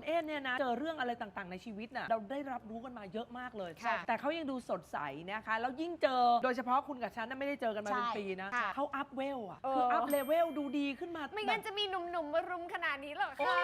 คุณเอ๊เนี่ยนะเจอเรื่องอะไรต่างๆในชีวิตน่ะเราได้รับรู้กันมาเยอะมากเลย ค่ะแต่เขายังดูสดใสนะคะแล้วยิ่งเจอโดยเฉพาะคุณกับฉันน่ะไม่ได้เจอกันมาเป็นใช่ปีนะค่ะเขาอัพเวลอะเออ คืออัพเลเวลดูดีขึ้นมาไม่งั้นแบบจะมีหนุ่มๆมารุมขนาดนี้หรอกโอ้ค่ะ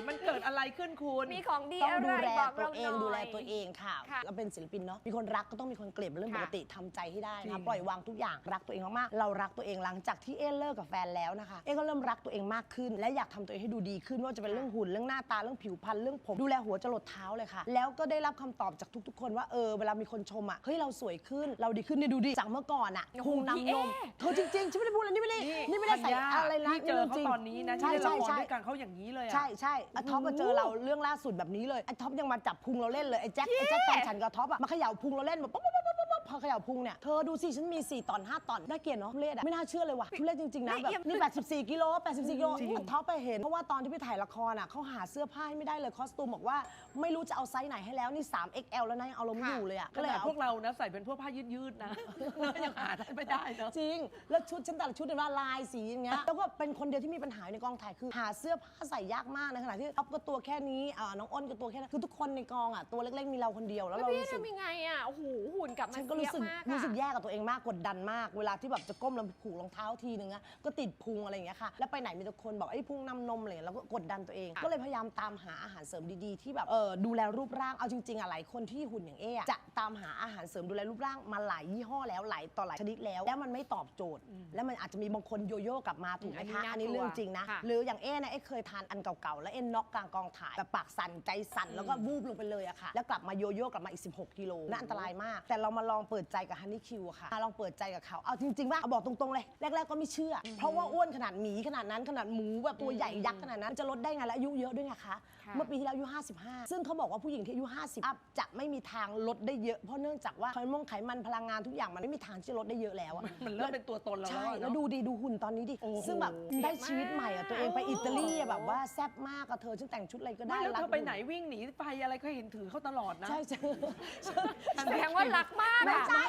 ยมันเกิดอะไรขึ้นคุณ มีของดีต้องอะดูไรแลบอกตัวเราเอหงน่อยดูแลตัวเองค่ะค่ะเราเป็นศิลปินเนาะมีคนรักก็ต้องมีคนเกลียดเป็นเรื่องค่ะปกติทำใจให้ได้จรินะง ปล่อยวางทุกอย่างรักตัวเองมากๆเรารักตัวเองหลังจากที่เอ๊เลิกกับแฟนแล้วนะคะ เอ๊ก็เริ่มรักตัวเองมากขึ้น และอยากทำตัวเองให้ดูดีขึ้นไม่ว่าจะเป็นเรื่องหุ่นเรื่องหน้าตาเรื่องผิวพรรณเรื่องผมดูแลหัวจรดเท้าเลยค่ะ แล้วก็ได้รับคำตอบจากทุก ๆ คนว่าเออเวลามีคนชมอะเฮ้ยเราสวยขึ้นเราดีขึ้นเนี่ยดูดิจากเมื่อก่อนอะโอ้โหพุงพี่นำนมเอ๊เธอจริงๆฉันไม่ได้พูดอะไรนี่ไม่ได้นี่ไม่ได้ใส่ธัญญาอะไรนะที่เจอเขารื่งตอนนี้นะใช่ที่เล่นละครใช่ ด้วยกันเขาอย่างนี้เลยอะ ใช่ใช่ไอ้ท็อปมาเจอเราเรื่องล่าสุดแบบนี้เลยไอ้ท็อปยังมาจับพุงเราเล่นเลยไอ้แจ็คไอ้แจ็คแฟนฉันกับท็อปอะมาเขย่าพุงเราเล่นแบบป๊บป๊บป๊บป๊บป๊บ พอเขย่าพุงเนี่ย เธอดูสิ ฉันมี 4 ตอน 5 ตอน น่าเกลียดเนาะทุเรศอะไม่น่าเชื่อเลยว่ะทุเรศจริง ๆ นะละแบบเอียดนี่84กิโล84กิโลจริงท็อปไปเห็น เพราะว่าตอนที่ไปถ่ายละครอะเขาหาเสื้อผ้าให้ไม่ได้เลยคอสตูมบอกว่าไม่รู้จะเอาไซส์ไหนให้แล้วนี่ 3XL แล้วนะยังเอาลงไม่อยู่เลยอะก็ก็เลเลยยพเอาวกเรานะใส่เป็นพวกผ้ายืดๆนะยังหาได้ไม่ได้เนาะจริง แล้วชุดฉันแต่ละชุดเนี่ยว่าลายสีอย่างเงี้ยแล้วก็เป็นคนเดียวที่มีปัญหาในกองถ่ายคือหาเสื้อผ้าใส่ยากมากในขณะที่ท็อปก็ตัวแค่นี้อ่าน้องอ้นก็ตัวแค่นั้นคือทุกคนในกองอะตัวเล็กๆมีเราคนเดียวแล้วแล้วเราพี่รู้สึกทำยังไงอะโอ้โหหุ่นกลับมาฉันก็รู้สึกเสียมากอะ รู้สึกแย่กับตัวเองมากกดดันมาก เวลาที่แบบจะก้มแล้วผูกรองเท้าทีนึงอะก็ติดพุงอะไรอย่างเงี้ยค่ะแล้วไปไหนมีแต่คนบอกไอ้ยพุงนำนมอะไรอย่างเงี้ยเราก็กดดันตัวเองค่ะก็เลยพยายามตามหาอาหารเสริมดีๆ ที่แบบเออดูแลรูปร่างเอาจริงๆอะหลายคนที่หุ่นอย่างเอ๊ะจะตามหาอาหารเสริมดูแลรูปร่างมาหลายยี่ห้อแล้วหลายต่อหลายชนิดแล้ว แล้วมันไม่ตอบโจทย์ แล้วมันอาจจะมีบางคนโยโย่กลับมาถูกไหมอันนี้คะน่าอันนี้กลัวเรื่องจริงนะ ค่ะ หรืออย่างเอ๊ะเนี่ยเอ๊ะเคยทานอันเก่าๆแล้วเอ็นน็อกกลางกองถ่ายแบบปากสั่นใจสั่นแล้วก็วูบลงไปเลยอะค่ะ แล้วกลับมาโยโย่กลับมาอีก 16 กิโลน่าอันตรายมาก แต่เรามาลองเปิดใจกับฮันนี่คิวอะค่ะลองเปิดใจกับเขาเอาจริงๆว่าเอาบอกตรงๆเลยแรกๆก็ไม่เชื่อ เพราะว่าอ้วนขนาดหมีขนาดนั้นขนาดหมูแบบตัวใหญ่ยักษ์ขนาดนั้นจะลดได้ไงและอายุเยอะด้วยไงคะค่ะเมื่อปีที่แล้วอายุ 55 ซึ่งเขาบอกว่าผู้หญิงที่อายุ 50 อัพจะไม่มีทางลดได้เยอะเพราะเนื่องจากว่าไขมันไขมันพลังงานทุกอย่างมันไม่มีทางที่จะลดได้เยอะแล้วอะมันเริ่มเป็นตัวตนเราแล้วใช่อะแล้วเนาะดูดีดูหุ่นตอนนี้ดิโอ้โหซึ่งแบบได้ชีวิตใหม่อะตัวเองไปโอ้อิตาลีอะแบบว่าแซ่บมากอะเธอฉันแต่งชุดอะไรก็ได้ไม่แล้วรัเธกอไปไหนวิ่งหนีไฟอะไรก็เห็นถือเขาตลอดนะใช่ใช่แสดงว่ารักมากไม่อะใช่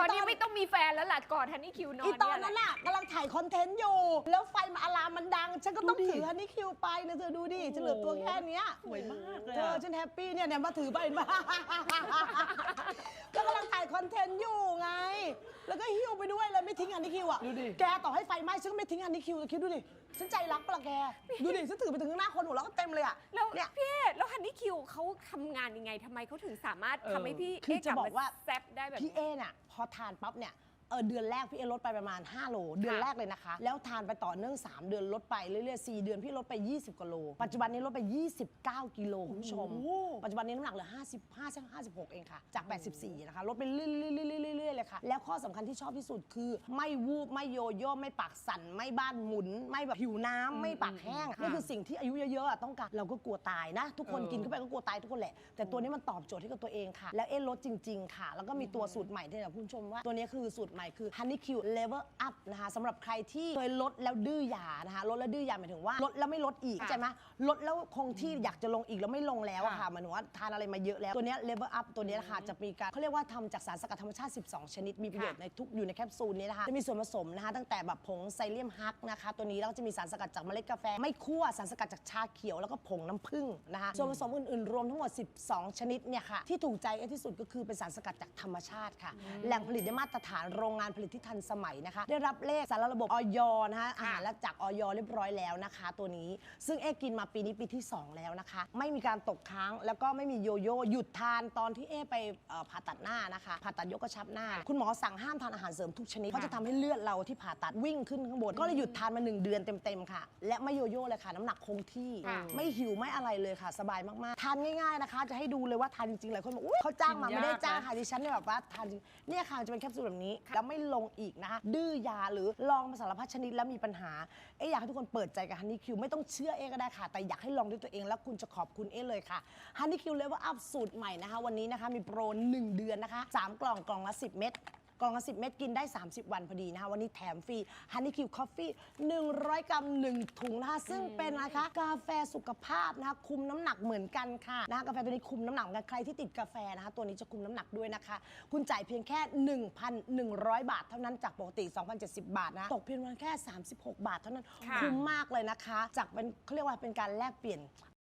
ตอนนี้ไม่ต้องมีแฟนแล้วล่ะกอดฮันนี่คิวนอนอีตอนเยนั้นแหละน่ะกำลังถ่ายคอนเทนต์อยู่ แล้วไฟมาอะลามมันดัง ฉันก็ต้องดูดิถือฮันนี่คิวไปนะเธอดูดิฉันเหลือตัวแค่เนี้ยสวยมากเลยเธออะฉันแฮปปี้เนี่ยเนี่ยมาถือไปมาก็กำลังถ่ายคอนเทนต์อยู่ไง แล้วก็หิ้วไปด้วยเลยไม่ทิ้งฮันนี่คิวอะดูดิแกต่อให้ไฟไหม้ฉันก็ไม่ทิ้งฮันนี่คิวคิดดูดิฉันใจรักปะล่ะแก ดูดิฉันถือไปถึงข้างหน้าคนหัวเราะก็เต็มเลยอะแล้วเนี่ยพี่เอ๊แล้วฮันนี่คิวเขาทำงานยังไงทำไมเขาถึงสามารถเออทำให้พี่คือเอ๊จะกลับอกว่าแซบได้แบบพี่เอน่ะพอทานปั๊บเนี่ย เออเดือนแรกพี่เอลดไปประมาณ 5 โล เดือนแรกเลยนะคะ แล้วทานไปต่อเนื่อง 3 เดือนลดไปเรื่อยๆ4เดือนพี่ลดไป 20กิโล ปัจจุบันนี้ลดไป 29 กิโลคุณผู้ชมโอ้โหปัจจุบันนี้น้ำหนักเหลือ 55ใช่56 เองค่ะ จาก 84 นะคะ ลดไปเรื่อยๆๆๆๆเลยค่ะ แล้วข้อสำคัญที่ชอบที่สุดคือ ไม่วูบ ไม่โยโย่ ไม่ปากสั่น ไม่บ้านหมุน ไม่แบบผิวน้ำไม่ปากแห้งค่ะนี่คือสิ่งที่อายุเยอะๆอะต้องการ เราก็กลัวตายนะ ทุกคนเออกินเข้าไปก็กลัวตายทุกคนแหละ แต่ตัวนี้มันตอบโจทย์ให้กับตัวเองค่ะ แล้วเอ๊ะลดจริง ๆ ค่ะ แล้วก็มีตัวสูตรใหม่ที่จะคุณผู้ชมว่าตัวนี้คือสูตรใหม่คือ Honey Q Level Up นะคะสำหรับใครที่เคยลดแล้วดื้อยานะคะลดแล้วดื้อยาหมายถึงว่าลดแล้วไม่ลดอีกค่ะใช่ไหมลดแล้วคงที่อยากจะลงอีกแล้วไม่ลงแล้วอะค่ะค่ะหมายถึงว่าทานอะไรมาเยอะแล้วตัวเนี้ย Level Up ตัวเนี้ยนะคะจะมีการเขาเรียกว่าทำจากสารสกัดธรรมชาติ 12 ชนิดมีประโยชน์ในทุกอยู่ในแคปซูลนี้นะคะจะมีส่วนผสมนะคะตั้งแต่แบบผงไซเลียมฮักนะคะตัวนี้แล้วก็จะมีสารสกัดจากเมล็ดกาแฟ ไม่คั่วสารสกัดจากชาเขียวแล้วก็ผงน้ำผึ้งนะคะส่วนผสมอื่นๆรวมทั้งหมด 12 ชนิดเนี่ยค่ะที่ถูกใจเอที่สุดก็คือเป็นสารสกัดจากธรรมชาติค่ะแหล่งผลิตได้มาตรฐานโรงงานผลิตที่ทันสมัยนะคะ ได้รับเลขสารระบบออยนะคะอาหารและจากออยเรียบร้อยแล้วนะคะ ตัวนี้ซึ่งเอ๊กินมาปีนี้ปีที่ 2 แล้วนะคะ ไม่มีการตกค้างแล้วก็ไม่มีโยโย่หยุดทานตอนที่เอ๊ไปเอ่อผ่าตัดหน้านะคะผ่าตัดยกกระชับหน้า คุณหมอสั่งห้ามทานอาหารเสริมทุกชนิดเพราะจะทำให้เลือดเราที่ผ่าตัดวิ่งขึ้นข้างบนก็เลยหยุดทานมา1เดือนเต็มๆค่ะ และไม่โยโย่เลยค่ะน้ำหนักคงที่ ค่ะ ไม่หิวไม่อะไรเลยค่ะ สบายมากๆ ทานง่ายๆนะคะ จะให้ดูเลยว่าทานจริงๆหลายคนบอกอุ๊ยเขาจ้างมาไม่ได้จ้างค่ะดิฉันเนี่ยแบบว่าทานจริงเนี่ยค่ะจะเป็นแคปซูลแบบนี้แล้วไม่ลงอีกนะคะดื้อยาหรือลองมาสารพัดชนิดแล้วมีปัญหาเอ๊อยากให้ทุกคนเปิดใจกับฮันนี่คิวไม่ต้องเชื่อเอ๊ก็ได้ค่ะ แต่อยากให้ลองด้วยตัวเองแล้วคุณจะขอบคุณเอ๊เลยค่ะฮันนี่คิวเลเวลอัพสูตรใหม่นะคะวันนี้นะคะมีโปร 1 เดือนนะคะ3กล่องกล่องละ 10 เม็ด ล่องละ10 เม็ดกินได้ 30 วันพอดีนะคะวันนี้แถมฟรี Honey Q Coffee 100 กรัม 1 ถุงนะคะซึ่งเป็นนะคะกาแฟสุขภาพนะคะคุมน้ำหนักเหมือนกันค่ะนะคะกาแฟตัวนี้คุมน้ำหนักเหมือนกันใครที่ติดกาแฟนะคะตัวนี้จะคุมน้ำหนักด้วยนะคะ คุณจ่ายเพียงแค่ 1,100 บาท เท่านั้นจากปกติ 2,070 บาทนะตกเพียงวันแค่ 36 บาทเท่านั้นค่ะ คุ้มมากเลยนะคะ จากเป็นเขาเรียกว่าเป็นการแลกเปลี่ยน